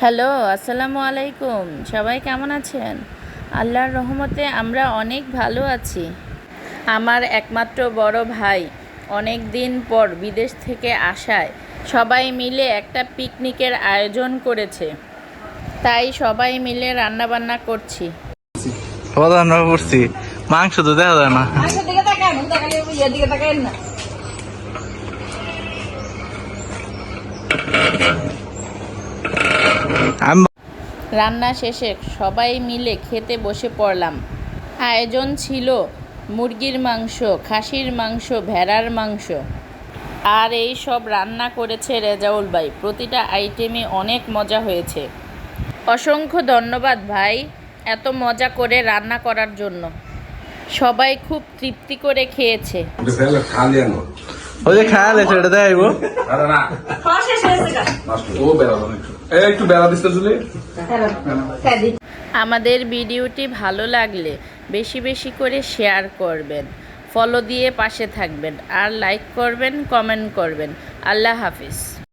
Hello আসসালামু আলাইকুম। সবাই কেমন আছেন? আল্লাহর রহমতে আমরা অনেক ভালো আছি। আমার একমাত্র বড় ভাই অনেক দিন পর বিদেশ থেকে আসায় সবাই মিলে একটা পিকনিকের আয়োজন করেছে। তাই সবাই মিলে রান্নাবান্না করছি। খাওয়া করছি। মাংস তো দেখা যায় না। রান্না শেষে সবাই মিলে খেতে বসে পড়লাম। আয়োজন ছিল মুরগির মাংস খাসির মাংস ভেড়ার মাংস। আর এই সব রান্না করেছে রেজাউল ভাই। প্রতিটা আইটেমে অনেক মজা হয়েছে। অসংখ্য ধন্যবাদ ভাই এত মজা করে রান্না করার জন্য। সবাই খুব তৃপ্তি করে খেয়েছে। ওই যে খায়াল আছে এটা দেখাইব আমাদের ভিডিওটি ভালো লাগলে বেশি বেশি করে শেয়ার করবেন ফলো দিয়ে পাশে থাকবেন, আর লাইক করবেন কমেন্ট করবেন। আল্লাহ হাফিজ।